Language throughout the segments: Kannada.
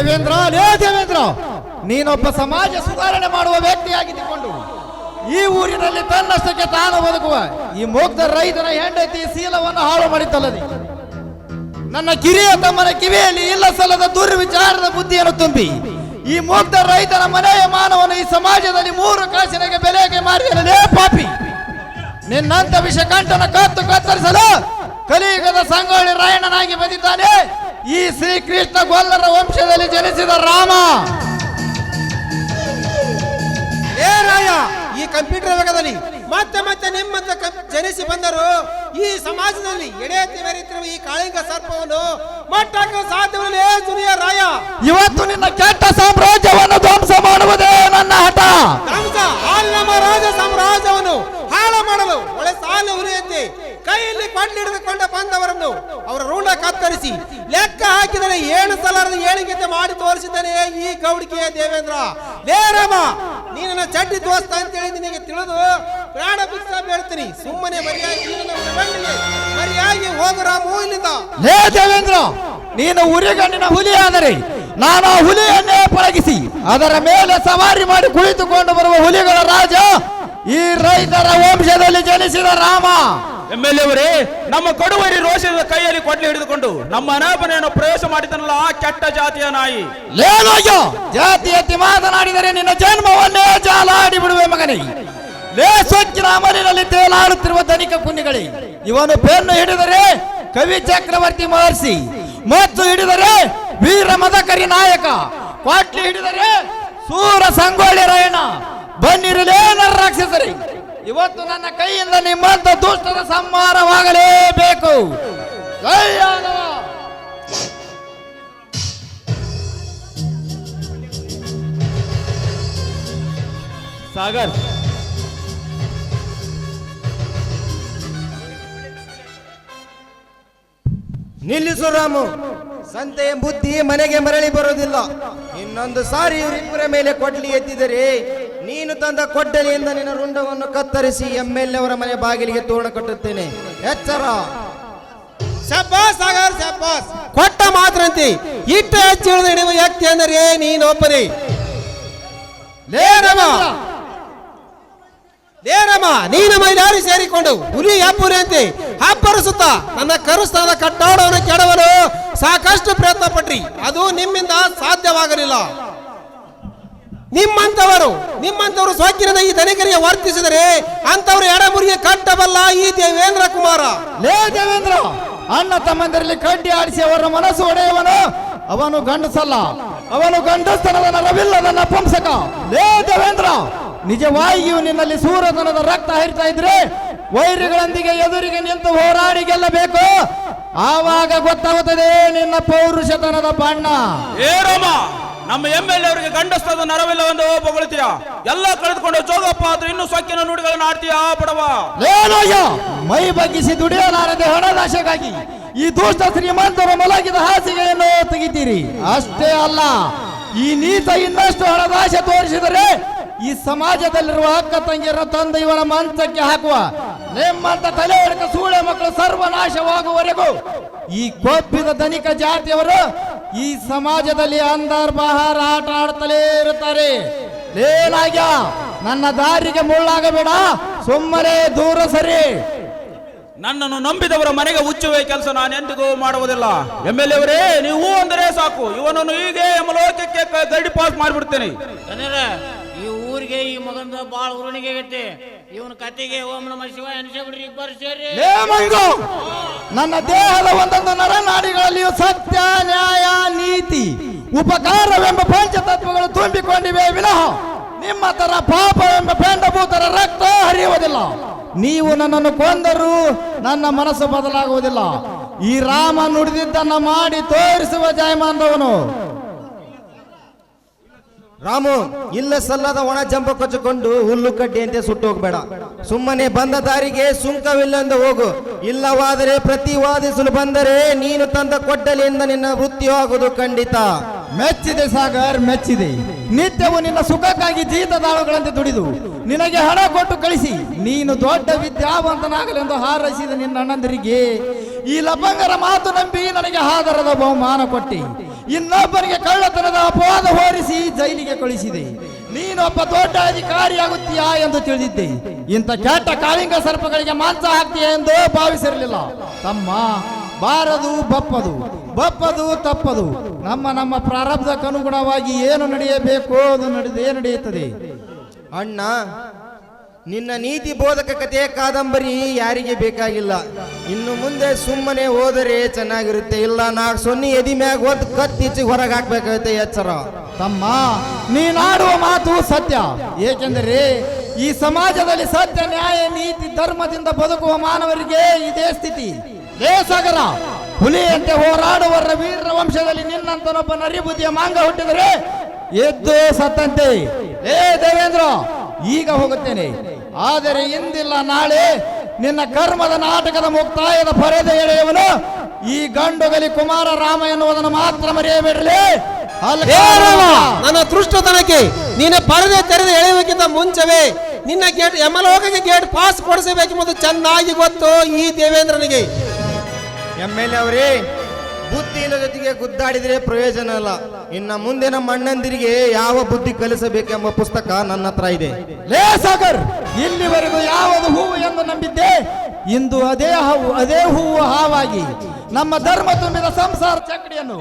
ದೇವೇಂದ್ರ, ಲೇ ದೇವೇಂದ್ರ, ನೀನೊಬ್ಬ ಸಮಾಜ ಸುಧಾರಣೆ ಮಾಡುವ ವ್ಯಕ್ತಿಯಾಗಿದ್ದುಕೊಂಡು ಈ ಊರಿನಲ್ಲಿ ತನ್ನಷ್ಟಕ್ಕೆ ತಾನು ಬದುಕುವ ಈ ಮುಗ್ಧ ರೈತನ ಹೆಂಡತಿ ಶೀಲವನ್ನು ಹಾಳು ಮಾಡಿತಲ್ಲದೆ ನನ್ನ ಕಿರಿಯ ತಮ್ಮನ ಕಿವಿಯಲ್ಲಿ ಇಲ್ಲ ಸಲ್ಲದ ದುರ್ವಿಚಾರದ ಬುದ್ಧಿಯನ್ನು ತುಂಬಿ ಈ ಮುಗ್ಧ ರೈತನ ಮನೆಯ ಮಾನವನು ಈ ಸಮಾಜದಲ್ಲಿ ಮೂರು ಕಾಸಿನಗೆ ಬೆಲೆಗೆ ಮಾರಿದಲೇ ಪಾಪಿ. ನಿನ್ನಂತ ವಿಷಕಂಠನ ಕತ್ತು ಕತ್ತರಿಸಲು ಶ್ರೀಕೃಷ್ಣ ಗೊಲ್ಲರ ವಂಶದಲ್ಲಿ ಜನಿಸಿದ ರಾಮ. ಏ ರಾಯ ಈ ಕಂಪ್ಯೂಟರ್ ಯುಗದಲ್ಲಿ ಮತ್ತೆ ಮತ್ತೆ ನಿಮ್ಮಂತ ಜನಿಸಿ ಬಂದರು ಈ ಸಮಾಜದಲ್ಲಿ ಎಡೆ ತಿವರಿತಿರುವ ಈ ಕಾಳಿಂಗ ಸರ್ಪವನ್ನು ಮಟ್ಟಕ್ಕೆ ಸಾಧ್ಯವಿಲ್ಲ. ದುನಿಯ ರಾಯ. ಇವತ್ತು ನಿನ್ನ ಕೆಟ್ಟ ಸಾಮ್ರಾಜ್ಯವನ್ನು ಧ್ವಂಸ ಮಾಡುವುದೇ ನನ್ನ ಹಠ. ಧ್ವಂಸ ಹಾಲು ನಮ್ಮ ರಾಜ ಸಾಮ್ರಾಜ್ಯವನ್ನು ಹಾಳು ಸಾಲ ಒಳ್ಳೆ ಸಾಲು ಉರಿಯಂತೆ ಕೈಯಲ್ಲಿ ಹಿಡಿದುಕೊಂಡ ಬಂದವರನ್ನು ಅವರ ಋಣ ಕತ್ತರಿಸಿ ಲೆಕ್ಕ ಹಾಕಿದರೆ ಏಳು ಸಲಾರದ ಏಳಿಗೆ ಮಾಡಿ ತೋರಿಸಿದ್ದಾನೆ ಈ ಗೌಡಿಕೆಯ ದೇವೇಂದ್ರ. ಲೇರಮ್ಮ ರಾಮ ನೀನನ್ನ ಚಡ್ಡಿ ದೋಸ್ತ ಅಂತೇಳಿ ನಿನಗೆ ತಿಳಿದು ಪ್ರಾಣ ಭಿಕ್ಷ ಹೇಳ್ತೀನಿ ಸುಮ್ಮನೆ ಮರಿಯಾಗಿ ಮರಿಯಾಗಿ ಹೋಗು ರಾಮು ಇಲ್ಲಿಂದ. ಲೇ ದೇವೇಂದ್ರ, ನೀನು ಉರಿಗಣ್ಣಿನ ಹುಲಿ ಆದರೆ ನಾನು ಹುಲಿಯನ್ನೇ ಪಳಗಿಸಿ ಅದರ ಮೇಲೆ ಸವಾರಿ ಮಾಡಿ ಕುಳಿತುಕೊಂಡು ಬರುವ ಹುಲಿಗಳ ರಾಜ ಈ ರೈತರ ವಂಶದಲ್ಲಿ ಜನಿಸಿದ ರಾಮ. ಎಂ ಎಲ್ ಎವರೇ ನಮ್ಮ ಕೊಡುವರಿ ರೋಷದ ಕೈಯಲ್ಲಿ ಕೊಡ್ಲಿ ಹಿಡಿದುಕೊಂಡು ನಮ್ಮ ಅನಾಪನೆಯನ್ನು ಪ್ರವೇಶ ಮಾಡಿದನಲ್ಲ ಆ ಕೆಟ್ಟ ಜಾತಿಯ ನಾಯಿ. ಲೇನೋಯ್ಯೋ ಜಾತಿ ಎತ್ತಿ ಮಾತನಾಡಿದರೆ ನಿನ್ನ ಜನ್ಮವನ್ನೇ ಜಾಲಾಡಿ ಬಿಡುವೆ ಮಗನೇ. ಲೇ ಸೊಕ್ಕಿನ ಅಮಲಿನಲ್ಲಿ ತೇಲಾಡುತ್ತಿರುವ ಧನಿಕ ಪುಣ್ಯಗಳೇ ಇವನು ಪೆನ್ನು ಹಿಡಿದರೆ ಕವಿ ಚಕ್ರವರ್ತಿ ಮಹರ್ಷಿ ಮತ್ತು ಹಿಡಿದರೆ ವೀರ ಮದಕರಿ ನಾಯಕ ಕ್ವಾಟ್ಲಿ ಹಿಡಿದರೆ ಸೂರ ಸಂಗೊಳ್ಳಿ ರಾಯಣ್ಣ. ಬನ್ನಿರಲೇನ ರಾಕ್ಷಸರಿ. ಇವತ್ತು ನನ್ನ ಕೈಯಿಂದ ನಿಮ್ಮಂತ ದುಷ್ಟರ ಸಂಹಾರವಾಗಲೇಬೇಕು. ಸಾಗರ್. ನಿಲ್ಲಿಸು ರಾಮು. ಸಂತೆಯ ಬುದ್ಧಿ ಮನೆಗೆ ಮರಳಿ ಬರೋದಿಲ್ಲ ಇನ್ನೊಂದು ಸಾರಿ ಇವರಿಬ್ಬರ ಮೇಲೆ ಕೊಡ್ಲಿ ಎತ್ತಿದರೆ ನೀನು ತಂದ ಕೊಡ್ಡಲಿಯಿಂದ ನಿನ್ನ ರುಂಡವನ್ನು ಕತ್ತರಿಸಿ ಎಂ ಎಲ್ ಅವರ ಮನೆ ಬಾಗಿಲಿಗೆ ತೋರಣ ಕಟ್ಟುತ್ತೇನೆ. ಎಚ್ಚರ. ಕೊಟ್ಟ ಮಾತ್ರಂತೆ ಇಟ್ಟ ಹೆಚ್ಚು ಹಿಡಿಯುವ ವ್ಯಕ್ತಿ ಅಂದರೆ ನೀನು ಒಬ್ಬನೇ ರಮ ಲೇರಮ್ಮ, ನೀನು ಮೈದಾರಿ ಸೇರಿಕೊಂಡು ಹುಲಿ ಹಬ್ಬುರಂತೆ ಅಪ್ಪರಿಸುತ್ತ ನನ್ನ ಕರುಸ್ತಾನ ಕಟ್ಟಾಡವನ್ನು ಕೆಡವಲು ಸಾಕಷ್ಟು ಪ್ರಯತ್ನ ಪಟ್ರಿ. ಅದು ನಿಮ್ಮಿಂದ ಸಾಧ್ಯವಾಗಲಿಲ್ಲ. ನಿಮ್ಮಂತವರು ನಿಮ್ಮಂತವರು ಸ್ವಚ್ಛನದ ಈ ಧನಿಕರಿಗೆ ವರ್ತಿಸಿದರೆ ಅಂತವರು ಎಡಮುರಿಗೆ ಕಟ್ಟಬಲ್ಲ ಈ ದೇವೇಂದ್ರ ಕುಮಾರ. ಲೇ ದೇವೇಂದ್ರ ಅಣ್ಣ ತಮ್ಮಂದಿರಲ್ಲಿ ಕಡ್ಡಿ ಆಡಿಸಿ ಅವರ ಮನಸ್ಸು ಒಡೆಯವನು. ಅವನು ಗಂಡಸಲ್ಲ ಅವನು ಗಂಡಸ್ತನದ ನರವಿಲ್ಲ ನನ್ನ ಪಂಸಕ ಲೇ ದೇವೇಂದ್ರ ನಿಜವಾಗಿಯೂ ನಿನ್ನಲ್ಲಿ ಸೂರತನದ ರಕ್ತ ಹರಿತಾ ಇದ್ರೆ ವೈರಿಗಳೊಂದಿಗೆ ಎದುರಿಗೆ ನಿಂತು ಹೋರಾಡಿ ಗೆಲ್ಲಬೇಕು. ಆವಾಗ ಗೊತ್ತಾಗುತ್ತದೆ ನಿನ್ನ ಪೌರುಷತನದ ಬಣ್ಣ. ಏರಮ್ಮ ರಾಮ! ನಮ್ಮ ಎಂ ಎಲ್ ಅವರಿಗೆ ಗಂಡಸ್ತದ ನರವಿಲ್ಲವೆಂದು ಹೊಗಳ್ತೀಯ ಎಲ್ಲ ಕಳೆದುಕೊಂಡು ಜೋಗಪ್ಪ ಆದ್ರೆ ಇನ್ನು ಸೊಕ್ಕಿನ ನುಡಿಗಳನ್ನು ಆಡ್ತೀಯ ಬಡವ? ಏನಯ್ಯ ಮೈ ಬಗ್ಗಿಸಿ ದುಡಿಯಲಾರದೆ ಹಣದಾಶೆಗಾಗಿ ಈ ದುಷ್ಟ ಶ್ರೀಮಂತರ ಮಲಗಿದ ಹಾಸಿಗೆಯನ್ನು ತೆಗಿತೀರಿ. ಅಷ್ಟೇ ಅಲ್ಲ, ಈ ನೀತ ಇನ್ನಷ್ಟು ಹಣದಾಶೆ ತೋರಿಸಿದರೆ ಈ ಸಮಾಜದಲ್ಲಿರುವ ಅಕ್ಕ ತಂಗಿಯರ ತಂದೆ ಇವರ ಮಂಚಕ್ಕೆ ಹಾಕುವ ನಿಮ್ಮಂತ ತಲೆ ಸೂಳೆ ಮಕ್ಕಳು ಸರ್ವನಾಶವಾಗುವವರೆಗೂ ಈ ಕೊಬ್ಬಿದ ಧನಿಕ ಜಾತಿಯವರು ಈ ಸಮಾಜದಲ್ಲಿ ಅಂದರ್ ಬಹಾರ ಆಟ ಆಡ್ತಲೇ ಇರುತ್ತಾರೆ. ಲೇನಾಗ್ಯ ನನ್ನ ದಾರಿಗೆ ಮುಳ್ಳಾಗಬೇಡ ಸುಮ್ಮನೆ ದೂರ ಸರಿ. ನನ್ನನ್ನು ನಂಬಿದವರ ಮನೆಗೆ ಹುಚ್ಚುವ ಕೆಲಸ ನಾನು ಎಂದಿಗೂ ಮಾಡುವುದಿಲ್ಲ. ಎಂ ಎಲ್ ಎವರೇ ನೀವು ಅಂದರೆ ಸಾಕು. ಇವನನ್ನು ಹೀಗೆ ಯಮಲೋಕಕ್ಕೆ ಕ- ಗಡಿ ಪಾಸ್ ಮಾಡಿಬಿಡ್ತೇನೆ ಕನ್ನಡ ಈ ಮಗಂದ ಬಾಳ ಉರುಣಿಗೆ ಇವನ ಕತೆಗೆ ಓಂ ನಮ ಶಿವ ಅನಿಸಬಿಡ್ರಿ ಇಬ್ಬರು ಸೇರಿ. ನನ್ನ ದೇಹದ ಒಂದೊಂದು ನರನಾಡಿಗಳಲ್ಲಿಯೂ ಸತ್ಯ, ನ್ಯಾಯ, ನೀತಿ, ಉಪಕಾರವೆಂಬ ಪಂಚತತ್ವಗಳು ತುಂಬಿಕೊಂಡಿವೆ. ವಿನಃ ನಿಮ್ಮ ತರ ಪಾಪವೆಂಬ ಪೆಂಡಭೂತರ ರಕ್ತ ಹರಿಯುವುದಿಲ್ಲ. ನೀವು ನನ್ನನ್ನು ಕೊಂದರೂ ನನ್ನ ಮನಸ್ಸು ಬದಲಾಗುವುದಿಲ್ಲ. ಈ ರಾಮ ನುಡಿದಿದ್ದನ್ನ ಮಾಡಿ ತೋರಿಸುವ ಜಯಮಾನದವನು. ರಾಮು, ಇಲ್ಲ ಸಲ್ಲದ ಒಣ ಜಂಬ ಕೊಚ್ಚಿಕೊಂಡು ಹುಲ್ಲು ಕಡ್ಡಿಯಂತೆ ಸುಟ್ಟು ಹೋಗ್ಬೇಡ. ಸುಮ್ಮನೆ ಬಂದ ದಾರಿಗೆ ಸುಂಕವಿಲ್ಲಂದು ಹೋಗು. ಇಲ್ಲವಾದರೆ ಪ್ರತಿವಾದಿಸಲು ಬಂದರೆ ನೀನು ತಂದ ಕೊಟ್ಟಲಿಯಿಂದ ನಿನ್ನ ವೃತ್ತಿಯಾಗುವುದು ಖಂಡಿತ. ಮೆಚ್ಚಿದೆ ಸಾಗರ್, ಮೆಚ್ಚಿದೆ. ನಿತ್ಯವು ನಿನ್ನ ಸುಖಕ್ಕಾಗಿ ಜೀತದಾಳುಗಳಂತೆ ದುಡಿದು. ನಿನಗೆ ಹಣ ಕೊಟ್ಟು ಕಳಿಸಿ. ನೀನು ದೊಡ್ಡ ವಿದ್ಯಾವಂತನಾಗಲೆಂದು ಹಾರೈಸಿದ ನಿನ್ನ ಅಣ್ಣಂದರಿಗೆ ಈ ಲಭಂಗರ ಮಾತು ನಂಬಿ ನನಗೆ ಹಾದರದ ಬಹುಮಾನ ಕೊಟ್ಟಿ. ಇನ್ನೊಬ್ಬನಿಗೆ ಕಳ್ಳತನದ ಅಪವಾದ ಹೋರಿಸಿ ಜೈಲಿಗೆ ಕಳಿಸಿದೆ. ನೀನೊಬ್ಬ ದೊಡ್ಡ ಅಧಿಕಾರಿಯಾಗುತ್ತೀಯಾ ಎಂದು ತಿಳಿದಿದ್ದೆ. ಇಂಥ ಕೆಟ್ಟ ಕಾಳಿಂಗ ಸರ್ಪಗಳಿಗೆ ಮಾಂಸ ಹಾಕ್ತೀಯ ಎಂದು ಭಾವಿಸಿರಲಿಲ್ಲ. ತಮ್ಮ ಬಾರದು ಬಪ್ಪದು ಬಪ್ಪದು ತಪ್ಪದು. ನಮ್ಮ ನಮ್ಮ ಪ್ರಾರಬ್ಧಕ್ಕನುಗುಣವಾಗಿ ಏನು ನಡೆಯಬೇಕು ಅದು ನಡೆದೇ ನಡೆಯುತ್ತದೆ? ಅಣ್ಣ ನಿನ್ನ ನೀತಿ ಬೋಧಕ ಕಥೆ ಕಾದಂಬರಿ ಯಾರಿಗೆ ಬೇಕಾಗಿಲ್ಲ? ಇನ್ನು ಮುಂದೆ ಸುಮ್ಮನೆ ಹೋದರೆ ಚೆನ್ನಾಗಿರುತ್ತೆ. ಇಲ್ಲ ನಾಲ್ಕು ಸೊನ್ನೆ ಎದಿ ಮ್ಯಾಗ ಒಂದು ಕತ್ತಿಚ್ಚಿ ಹೊರಗೆ ಹಾಕ್ಬೇಕಾಗುತ್ತೆ, ಎಚ್ಚರ. ತಮ್ಮ ನೀನಾಡುವ ಮಾತು ಸತ್ಯ. ಏಕೆಂದರೆ ಈ ಸಮಾಜದಲ್ಲಿ ಸತ್ಯ, ನ್ಯಾಯ, ನೀತಿ, ಧರ್ಮದಿಂದ ಬದುಕುವ ಮಾನವರಿಗೆ ಇದೇ ಸ್ಥಿತಿ. ಲೇ ಸಾಗರ, ಹುಲಿಯಂತೆ ಹೋರಾಡುವರ ವೀರ ವಂಶದಲ್ಲಿ ನಿನ್ನಂತನೊಬ್ಬ ನರಿಬುದ್ಧಿಯ ಮಾಂಗ ಹುಟ್ಟಿದರೆ ಎದ್ದು ಸತ್ತಂತೆ. ಏ ದೇವೇಂದ್ರ, ಈಗ ಹೋಗುತ್ತೇನೆ. ಆದರೆ ಇಂದಿಲ್ಲ ನಾಳೆ ನಿನ್ನ ಕರ್ಮದ ನಾಟಕದ ಮುಕ್ತಾಯದ ಪರದೆ ಎಳೆಯವನು. ಈ ಗಂಡುಗಲಿ ಕುಮಾರ ರಾಮ ಎನ್ನುವುದನ್ನು ಮಾತ್ರ ಮರೆಯಬಿಡಲಿ ನನ್ನ ದೃಷ್ಟತನಕ್ಕೆ ನೀನು ಪರದೆ ತೆರೆದು ಎಳೆಯುವುದಕ್ಕಿಂತ ಮುಂಚವೇ ನಿನ್ನ ಗೇಟ್ ಯಮಲೋಕಕ್ಕೆ ಗೇಟ್ ಪಾಸ್ ಕೊಡಿಸಬೇಕೆಂಬುದು ಚೆನ್ನಾಗಿ ಗೊತ್ತು ಈ ದೇವೇಂದ್ರನಿಗೆ. ಎಂ ಎಲ್ ಎ ಅವರೇ ಬುದ್ಧಿನ ಜೊತೆಗೆ ಗುದ್ದಾಡಿದ್ರೆ ಪ್ರಯೋಜನ ಅಲ್ಲ. ಇನ್ನ ಮುಂದೆ ನಮ್ಮ ಅಣ್ಣಂದಿರಿಗೆ ಯಾವ ಬುದ್ಧಿ ಕಲಿಸಬೇಕೆಂಬ ಪುಸ್ತಕ ನನ್ನ ಹತ್ರ ಇದೆ. ಲೇ ಸಾಗರ್ ಇಲ್ಲಿವರೆಗೂ ಯಾವುದು ಹೂವು ಎಂದು ನಂಬಿದ್ದೆ? ಇಂದು ಅದೇ ಹಾವು ಅದೇ ಹೂವು ಹಾವಾಗಿ ನಮ್ಮ ಧರ್ಮ ತುಂಬಿದ ಸಂಸಾರ ಚಕ್ರಿಯನ್ನು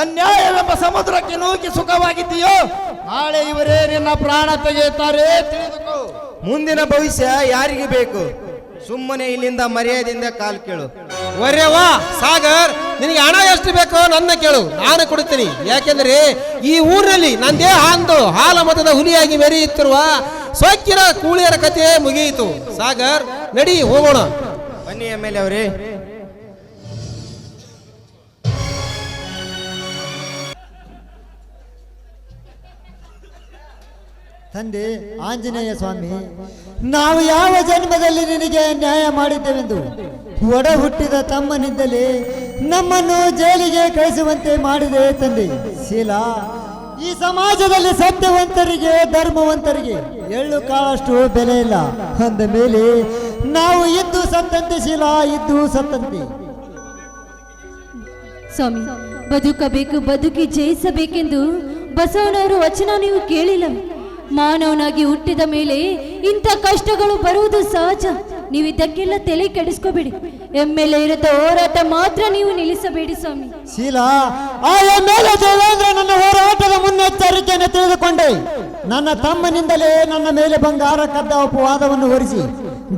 ಅನ್ಯಾಯವೆಂಬ ಸಮುದ್ರಕ್ಕೆ ನೂಕಿ ಸುಖವಾಗಿದ್ದೀಯೋ? ನಾಳೆ ಇವರೇ ನಿನ್ನ ಪ್ರಾಣ ತೆಗೆಯುತ್ತಾರೆ ತಿಳಿದುಕೋ. ಮುಂದಿನ ಭವಿಷ್ಯ ಯಾರಿಗೆ ಬೇಕು? ಸುಮ್ಮನೆ ಇಲ್ಲಿಂದ ಮರ್ಯಾದೆಯಿಂದ ಕಾಲ್ ಕೇಳು. ಒರ್ರೆವಾ ಸಾಗರ್, ನಿನಗೆ ಹಣ ಎಷ್ಟು ಬೇಕೋ ನನ್ನ ಕೇಳು. ನಾನು ಕೊಡ್ತೀನಿ ಯಾಕೆಂದ್ರೆ ಈ ಊರಿನಲ್ಲಿ ನಂದೇ ಹಾಂದು ಹಾಲ ಮತದ ಹುಲಿಯಾಗಿ ಮೆರೆಯುತ್ತಿರುವ ಸೊಕ್ಕಿನ ಕೂಳಿಯರ ಕಥೆ ಮುಗಿಯಿತು. ಸಾಗರ್, ನಡಿ ಹೋಗೋಣ. ಬನ್ನಿ ಎಂ ಎಲ್ ಎ ಅವರೇ. ತಂದೆ ಆಂಜನೇಯ ಸ್ವಾಮಿ ನಾವು ಯಾವ ಜನ್ಮದಲ್ಲಿ ನಿನಗೆ ನ್ಯಾಯ ಮಾಡಿದ್ದೇವೆಂದು? ಒಡ ಹುಟ್ಟಿದ ತಮ್ಮನಿಂದಲೇ ನಮ್ಮನ್ನು ಜೈಲಿಗೆ ಕಳಿಸುವಂತೆ ಮಾಡಿದೆ ತಂದೆ. ಶೀಲಾ ಈ ಸಮಾಜದಲ್ಲಿ ಸತ್ಯವಂತರಿಗೆ ಧರ್ಮವಂತರಿಗೆ ಎಳ್ಳು ಕಾಳಷ್ಟು ಬೆಲೆ ಇಲ್ಲ. ಅಂದ ಮೇಲೆ ನಾವು ಇದ್ದು ಸತ್ತಂತೆ ಶೀಲಾ ಇದ್ದು ಸತ್ತಂತೆ. ಸ್ವಾಮಿ ಬದುಕಬೇಕು ಬದುಕಿ ಜಯಿಸಬೇಕೆಂದು ಬಸವನವರು ವಚನ ನೀವು ಕೇಳಿಲ್ಲ ಮಾನವನಾಗಿ ಹುಟ್ಟಿದ ಮೇಲೆ ಇಂಥ ಕಷ್ಟಗಳು ಬರುವುದು ಸಹಜ. ನೀವು ಇದಕ್ಕೆಲ್ಲ ತಲೆ ಕೆಡಿಸ್ಕೋಬೇಡಿ. ಎ ಇರುತ್ತೆ ಹೋರಾಟ ಮಾತ್ರ ನೀವು ನಿಲ್ಲಿಸಬೇಡಿ ಸ್ವಾಮಿ. ಶೀಲಾ ಆ ಮೇಲೆ ದೇವೇಂದ್ರ ನನ್ನ ಹೋರಾಟದ ಮುನ್ನೆಚ್ಚರಿಕೆಯನ್ನು ತಿಳಿದುಕೊಂಡೆ. ನನ್ನ ತಮ್ಮನಿಂದಲೇ ನನ್ನ ಮೇಲೆ ಬಂಗಾರ ಕದ್ದ ಅಪವಾದವನ್ನು ಹೊರಿಸಿ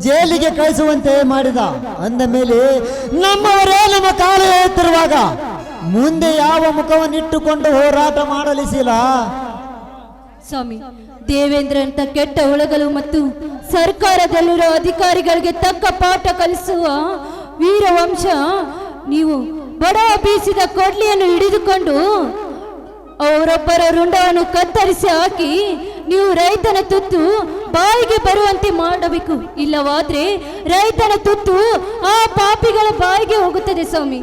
ಜೈಲಿಗೆ ಕಳಿಸುವಂತೆ ಮಾಡಿದ. ಅಂದ ಮೇಲೆ ನಮ್ಮವರೇ ನಮ್ಮ ಕಾಲ ಎತ್ತಿರುವಾಗ ಮುಂದೆ ಯಾವ ಮುಖವನ್ನಿಟ್ಟುಕೊಂಡು ಹೋರಾಟ ಮಾಡಲಿಸಿಲ್ಲ ಸ್ವಾಮಿ ದೇವೇಂದ್ರ ಅಂತ ಕೆಟ್ಟ ಒಳಗಲು ಮತ್ತು ಸರ್ಕಾರದಲ್ಲಿರೋ ಅಧಿಕಾರಿಗಳಿಗೆ ತಕ್ಕ ಪಾಠ ಕಲಿಸುವ ವೀರವಂಶ, ನೀವು ಬಡ ಬೀಸಿದ ಕೊಡ್ಲಿಯನ್ನು ಹಿಡಿದುಕೊಂಡು ಅವರೊಬ್ಬರ ರುಂಡವನ್ನು ಕತ್ತರಿಸಿ ಹಾಕಿ ನೀವು ರೈತನ ತುತ್ತು ಬಾಯಿಗೆ ಬರುವಂತೆ ಮಾಡಬೇಕು. ಇಲ್ಲವಾದ್ರೆ ರೈತನ ತುತ್ತು ಆ ಪಾಪಿಗಳ ಬಾಯಿಗೆ ಹೋಗುತ್ತದೆ ಸ್ವಾಮಿ.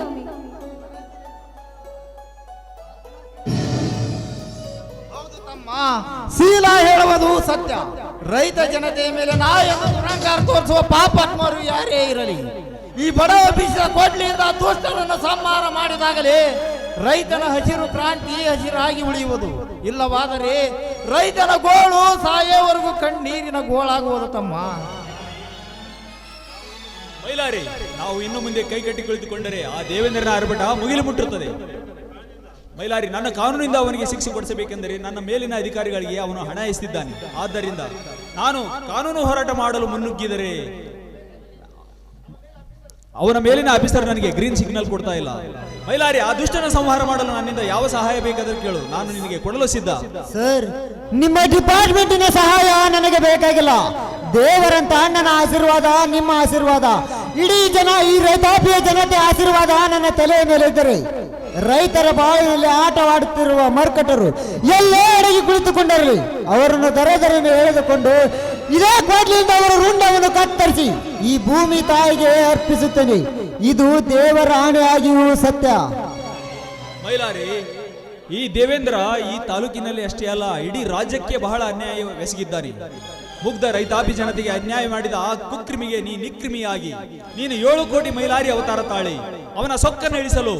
ಶೀಲ ಹೇಳುವುದು ಸತ್ಯ. ರೈತ ಜನತೆಯ ಮೇಲೆ ನಾ ಎಂದು ದುರಂಕಾರ ತೋರಿಸುವ ಪಾಪಾತ್ಮರು ಯಾರೇ ಇರಲಿ, ಈ ಬಡ ಬೀಸಿದ ಕೊಡ್ಲಿಯಿಂದ ದುಷ್ಟರನ್ನು ಸಂಹಾರ ಮಾಡಿದಾಗಲೇ ರೈತನ ಹಸಿರು ಕ್ರಾಂತಿ ಹಸಿರಾಗಿ ಉಳಿಯುವುದು. ಇಲ್ಲವಾದರೆ ರೈತನ ಗೋಳು ಸಾಯೋವರೆಗೂ ಕಣ್ಣೀರಿನ ಗೋಳಾಗುವುದು ತಮ್ಮ. ಮೈಲಾರಿ, ನಾವು ಇನ್ನು ಮುಂದೆ ಕೈ ಕಟ್ಟಿ ಕುಳಿತುಕೊಂಡರೆ ಆ ದೇವೇಂದ್ರನ ಆರ್ಭಟ ಮುಗಿಲು ಮುಟ್ಟುತ್ತದೆ. ಮೈಲಾರಿ, ನನ್ನ ಕಾನೂನಿಂದ ಅವನಿಗೆ ಶಿಕ್ಷೆ ಕೊಡಿಸಬೇಕೆಂದರೆ ನನ್ನ ಮೇಲಿನ ಅಧಿಕಾರಿಗಳಿಗೆ ಅವನು ಹಣ ಎಸ್ತಿದ್ದಾನೆ. ಆದ್ದರಿಂದ ನಾನು ಕಾನೂನು ಹೋರಾಟ ಮಾಡಲು ಮುನ್ನುಗ್ಗಿದರೆ ಅವನ ಮೇಲಿನ ಆಫೀಸರ್ ನನಗೆ ಗ್ರೀನ್ ಸಿಗ್ನಲ್ ಕೊಡ್ತಾ ಇಲ್ಲ. ಮೈಲಾರಿ, ಆ ದುಷ್ಟನ ಸಂಹಾರ ಮಾಡಲು ನನ್ನಿಂದ ಯಾವ ಸಹಾಯ ಬೇಕಾದರೂ ಕೇಳು. ನಾನು ನಿನಗೆ ಕೊಡಲು ಸಿದ್ಧ. ಸರ್, ನಿಮ್ಮ ಡಿಪಾರ್ಟ್ಮೆಂಟಿನ ಸಹಾಯ ನನಗೆ ಬೇಕಾಗಿಲ್ಲ. ದೇವರಂತ ಅಣ್ಣನ ಆಶೀರ್ವಾದ, ನಿಮ್ಮ ಆಶೀರ್ವಾದ. ಇಡೀ ಜನ ಈ ರೈತಾಪಿಯ ಜನತೆ ಆಶೀರ್ವಾದ ನನ್ನ ತಲೆಯ ಮೇಲೆ ಇದ್ದರೆ. ರೈತರ ಬಾಯಿಯಲ್ಲಿ ಆಟವಾಡುತ್ತಿರುವ ಮಾರ್ಕಟರು ಎಲ್ಲೇ ಅಡಗಿ ಕುಳಿತುಕೊಂಡಿರಲಿ. ಅವರನ್ನು ದರದರನ್ನು ಎಳೆದುಕೊಂಡು ಇದೇ ಕೋಟ್ಲಿಯಿಂದ ಅವರ ರುಂಡವನ್ನು ಕತ್ತರಿಸಿ ಈ ಭೂಮಿ ತಾಯಿಗೆ ಅರ್ಪಿಸುತ್ತೇನೆ. ಇದು ದೇವರ ಆಣೆಯಾಗಿಯೂ ಸತ್ಯ. ಮೈಲಾರಿ, ಈ ದೇವೇಂದ್ರ ಈ ತಾಲೂಕಿನಲ್ಲಿ ಅಷ್ಟೇ ಅಲ್ಲ, ಇಡೀ ರಾಜ್ಯಕ್ಕೆ ಬಹಳ ಅನ್ಯಾಯವೆಸಗಿದ್ದಾನೆ ಮುಗ್ಧ ರೈತಾಪಿ ಜನತೆಗೆ ಅನ್ಯಾಯ ಮಾಡಿದ ಆ ಕುಕ್ರಿಮಿಗೆ ನೀ ನಿಕ್ರಿಮಿಯಾಗಿ. ನೀನು ಏಳು ಕೋಟಿ ಮೈಲಾರಿ ಅವತಾರ ತಾಳಿ. ಅವನ ಸೊಕ್ಕನ್ನು ಇಳಿಸಲು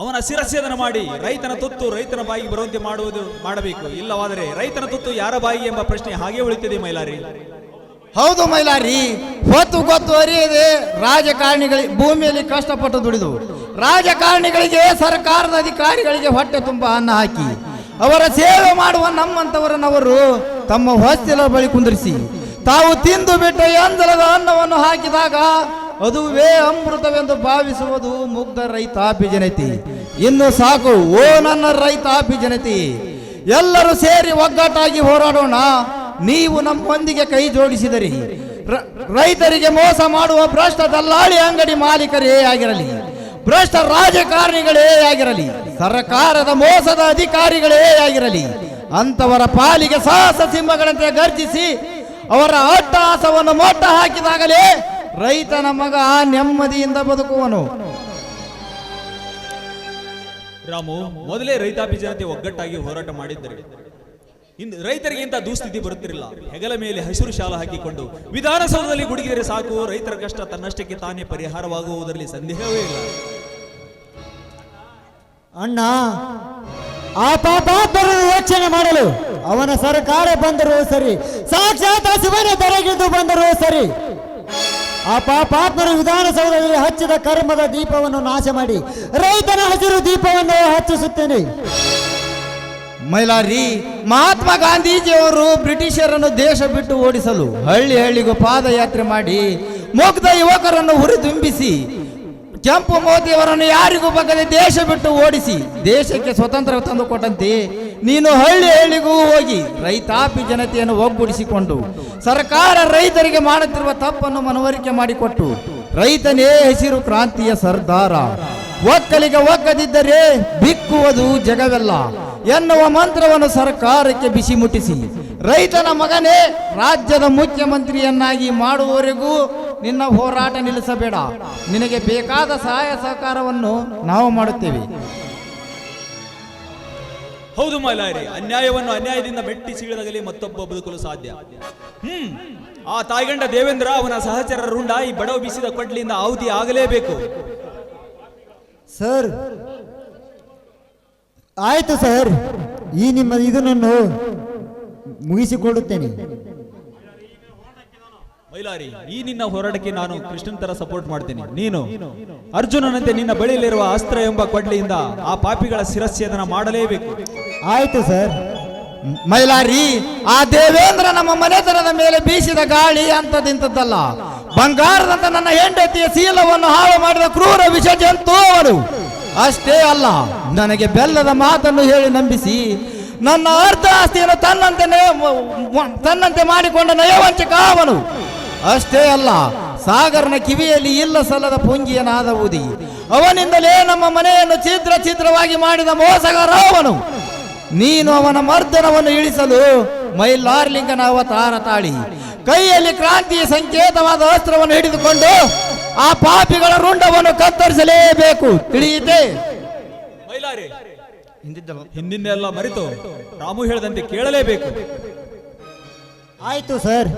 ಅವನ ಶಿರಚ್ಛೇದನ ಮಾಡಿ ರೈತನ ತುತ್ತು ರೈತನ ಬಾಯಿಗೆ ಬರುವಂತೆ ಮಾಡುವುದು, ಮಾಡಬೇಕು. ಇಲ್ಲವಾದರೆ ರೈತನ ತುತ್ತು ಯಾರ ಬಾಯಿಗೆ ಎಂಬ ಪ್ರಶ್ನೆ ಹಾಗೆ ಉಳಿತದೆ ಮೈಲಾರಿ. ಹೌದು ಮೈಲಾರಿ, ಹೊತ್ತು ಗೊತ್ತು ಅರಿಯದೆ ರಾಜಕಾರಣಿಗಳಿಗೆ ಭೂಮಿಯಲ್ಲಿ ಕಷ್ಟಪಟ್ಟು ದುಡಿದು, ರಾಜಕಾರಣಿಗಳಿಗೆ, ಸರ್ಕಾರದ ಅಧಿಕಾರಿಗಳಿಗೆ ಹೊಟ್ಟೆ ತುಂಬ ಅನ್ನ ಹಾಕಿ, ಅವರ ಸೇವೆ ಮಾಡುವ ನಮ್ಮಂತವರನ್ನವರು ತಮ್ಮ ಹೊಸ್ತಿಲ ಬಳಿ ಕುಂದರಿಸಿ, ತಾವು ತಿಂದು ಬಿಟ್ಟು ಎಂದಲದ ಅನ್ನವನ್ನು ಹಾಕಿದಾಗ ಅದುವೇ ಅಮೃತವೆಂದು ಭಾವಿಸುವುದು ಮುಗ್ಧ ರೈತಾಪಿ ಜನತೆ ಇನ್ನು ಸಾಕು, ಓ ನನ್ನ ರೈತಾಪಿ ಜನತೆ ಎಲ್ಲರೂ ಸೇರಿ ಒಗ್ಗಟ್ಟಾಗಿ ಹೋರಾಡೋಣ. ನೀವು ನಮ್ಮೊಂದಿಗೆ ಕೈ ಜೋಡಿಸಿದರಿ. ರೈತರಿಗೆ ಮೋಸ ಮಾಡುವ ಭ್ರಷ್ಟ ದಲ್ಲಾಳಿ ಅಂಗಡಿ ಮಾಲೀಕರೇ ಆಗಿರಲಿ. ಭ್ರಷ್ಟ ರಾಜಕಾರಣಿಗಳೇ ಆಗಿರಲಿ. ಸರ್ಕಾರದ ಮೋಸದ ಅಧಿಕಾರಿಗಳೇ ಆಗಿರಲಿ. ಅಂತವರ ಪಾಲಿಗೆ ಸಾಹಸ ಸಿಂಹಗಳಂತೆ ಗರ್ಜಿಸಿ ಅವರ ಅಟ್ಟಹಾಸವನ್ನು ಮೊಟ್ಟ ಹಾಕಿದಾಗಲೇ ರೈತನ ಮಗ ನೆಮ್ಮದಿಯಿಂದ ಬದುಕುವನು. ರಾಮು ಮೊದಲೇ ರೈತಾಪಿ ಜನತೆ ಒಗ್ಗಟ್ಟಾಗಿ ಹೋರಾಟ ಮಾಡಿದ್ದರು ಇಂದು ರೈತರಿಗೆ ಇಂಥ ದುಸ್ಥಿತಿ ಬರುತ್ತಿರಲಿಲ್ಲ. ಹೆಗಲ ಮೇಲೆ ಹಸಿರು ಶಾಲ ಹಾಕಿಕೊಂಡು ವಿಧಾನಸೌಧದಲ್ಲಿ ಗುಡುಗಿದರೆ ಸಾಕು ರೈತರ ಕಷ್ಟ ತನ್ನಷ್ಟಕ್ಕೆ ತಾನೇ ಪರಿಹಾರವಾಗುವುದರಲ್ಲಿ ಸಂದೇಹವೇ ಇಲ್ಲ. ಅಣ್ಣ ಆ ಯೋಚನೆ ಮಾಡಲು ಅವನ ಸರ್ಕಾರ ಬಂದರೂ ಸರಿ ಸಾಕ್ಷಾತ್ ಶಿವನ ತೆರೆಗಿದ್ದು ಬಂದರೂ ಸರಿ. ಆ ಪಾಪಾತ್ಮರು ವಿಧಾನಸೌಧದಲ್ಲಿ ಹಚ್ಚಿದ ಕರ್ಮದ ದೀಪವನ್ನು ನಾಶ ಮಾಡಿ ರೈತನ ಹಸಿರು ದೀಪವನ್ನು ಹಚ್ಚಿಸುತ್ತೇನೆ. ಮೈಲಾರಿ, ಮಹಾತ್ಮ ಗಾಂಧೀಜಿಯವರು ಬ್ರಿಟಿಷರನ್ನು ದೇಶ ಬಿಟ್ಟು ಓಡಿಸಲು ಹಳ್ಳಿ ಹಳ್ಳಿಗೂ ಪಾದಯಾತ್ರೆ ಮಾಡಿ ಮುಗ್ಧ ಯುವಕರನ್ನು ಹುರಿದುಂಬಿಸಿ, ಕೆಂಪು ಮೋದಿಯವರನ್ನು ಯಾರಿಗೂ ಬಗ್ಗದೆ ದೇಶ ಬಿಟ್ಟು ಓಡಿಸಿ, ದೇಶಕ್ಕೆ ಸ್ವತಂತ್ರ ತಂದುಕೊಟ್ಟಂತೆ ನೀನು ಹಳ್ಳಿ ಹಳ್ಳಿಗೂ ಹೋಗಿ ರೈತಾಪಿ ಜನತೆಯನ್ನು ಒಗ್ಗೂಡಿಸಿಕೊಂಡು ಸರ್ಕಾರ ರೈತರಿಗೆ ಮಾಡುತ್ತಿರುವ ತಪ್ಪನ್ನು ಮನವರಿಕೆ ಮಾಡಿಕೊಟ್ಟು ರೈತನೇ ಹಸಿರು ಕ್ರಾಂತಿಯ ಸರ್ದಾರ. ಒಕ್ಕಲಿಗೆ ಒಕ್ಕದಿದ್ದರೆ ಬಿಕ್ಕುವುದು ಜಗವೆಲ್ಲ. ಎನ್ನುವ ಮಂತ್ರವನ್ನು ಸರ್ಕಾರಕ್ಕೆ ಬಿಸಿ ಮುಟ್ಟಿಸಿ. ರೈತನ ಮಗನೇ ರಾಜ್ಯದ ಮುಖ್ಯಮಂತ್ರಿಯನ್ನಾಗಿ ಮಾಡುವವರೆಗೂ ನಿನ್ನ ಹೋರಾಟ ನಿಲ್ಲಿಸಬೇಡ. ನಿನಗೆ ಬೇಕಾದ ಸಹಾಯ ಸಹಕಾರವನ್ನು ನಾವು ಮಾಡುತ್ತೇವೆ. ಹೌದು ಮೈಲಾರಿ ಅನ್ಯಾಯವನ್ನು ಅನ್ಯಾಯದಿಂದ ಮೆಟ್ಟಿ ಸೀಳದಾಗಲಿ ಮತ್ತೊಬ್ಬ ಬದುಕಲು ಸಾಧ್ಯ. ಹ್ಮ್ ಆ ತಾಯಿಗಂಡ ದೇವೇಂದ್ರ ಅವನ ಸಹಚರ ರುಂಡ ಈ ಬಡವ ಬಿಸಿದ ಕೊಡ್ಲಿಂದ ಆಹುತಿ ಆಗಲೇಬೇಕು. ಸರ್ ಆಯ್ತು ಸರ್ ಈ ನಿಮ್ಮ ಇದನ್ನು ಮುಗಿಸಿಕೊಳ್ಳುತ್ತೇನೆ ಮೈಲಾರಿ ಈ ನಿನ್ನ ಹೋರಾಟಕ್ಕೆ ನಾನು ಕೃಷ್ಣನ್ ತರ ಸಪೋರ್ಟ್ ಮಾಡ್ತೇನೆ. ನೀನು ಅರ್ಜುನನಂತೆ ನಿನ್ನ ಬಳಿಯಲ್ಲಿರುವ ಅಸ್ತ್ರ ಎಂಬ ಕೊಡ್ಲಿಯಿಂದ ಆ ಪಾಪಿಗಳ ಶಿರಸ್ಸೇದನ ಮಾಡಲೇಬೇಕು. ಆಯ್ತು ಸರ್. ಮೈಲಾರಿ, ಆ ದೇವೇಂದ್ರ ನಮ್ಮ ಮನೆತನದ ಮೇಲೆ ಬೀಸಿದ ಗಾಳಿ ಅಂತದಿಂತದ್ದಲ್ಲ ಬಂಗಾರದಂತ ನನ್ನ ಹೆಂಡತಿಯ ಶೀಲವನ್ನು ಹಾಳು ಮಾಡಿದ ಕ್ರೂರ ವಿಷ ಜಂತು ಅಷ್ಟೇ ಅಲ್ಲ, ನನಗೆ ಬೆಲ್ಲದ ಮಾತನ್ನು ಹೇಳಿ ನಂಬಿಸಿ, ನನ್ನ ಅರ್ಧ ಆಸ್ತಿಯನ್ನು ತನ್ನಂತೆ ತನ್ನಂತೆ ಮಾಡಿಕೊಂಡ ನಯವಂಚಕ ಅವನು. ಅಷ್ಟೇ ಅಲ್ಲ, ಸಾಗರನ ಕಿವಿಯಲ್ಲಿ ಇಲ್ಲ ಸಲ್ಲದ ಪುಂಗಿಯ ನಾದ ಊದಿ ಅವನಿಂದಲೇ ನಮ್ಮ ಮನೆಯನ್ನು ಛಿದ್ರ ಛಿದ್ರವಾಗಿ ಮಾಡಿದ ಮೋಸಗಾರ ಅವನು. ನೀನು ಅವನ ಮರ್ದನವನ್ನು ಇಳಿಸಲು ಮೈಲಾರ್ಲಿಂಗನ ಅವತಾರ ತಾಳಿ. ಕೈಯಲ್ಲಿ ಕ್ರಾಂತಿಯ ಸಂಕೇತವಾದ ಅಸ್ತ್ರವನ್ನು ಹಿಡಿದುಕೊಂಡು ಆ ಪಾಪಿಗಳ ರುಂಡವನ್ನು ಕತ್ತರಿಸಲೇಬೇಕು. ತಿಳಿಯಿತೆ? ಮೈಲಾರಿ ಹಿಂದಿನೆಲ್ಲ ಮರೆತು. ರಾಮು ಹೇಳದಂತೆ ಕೇಳಲೇಬೇಕು. ಆಯ್ತು ಸರ್.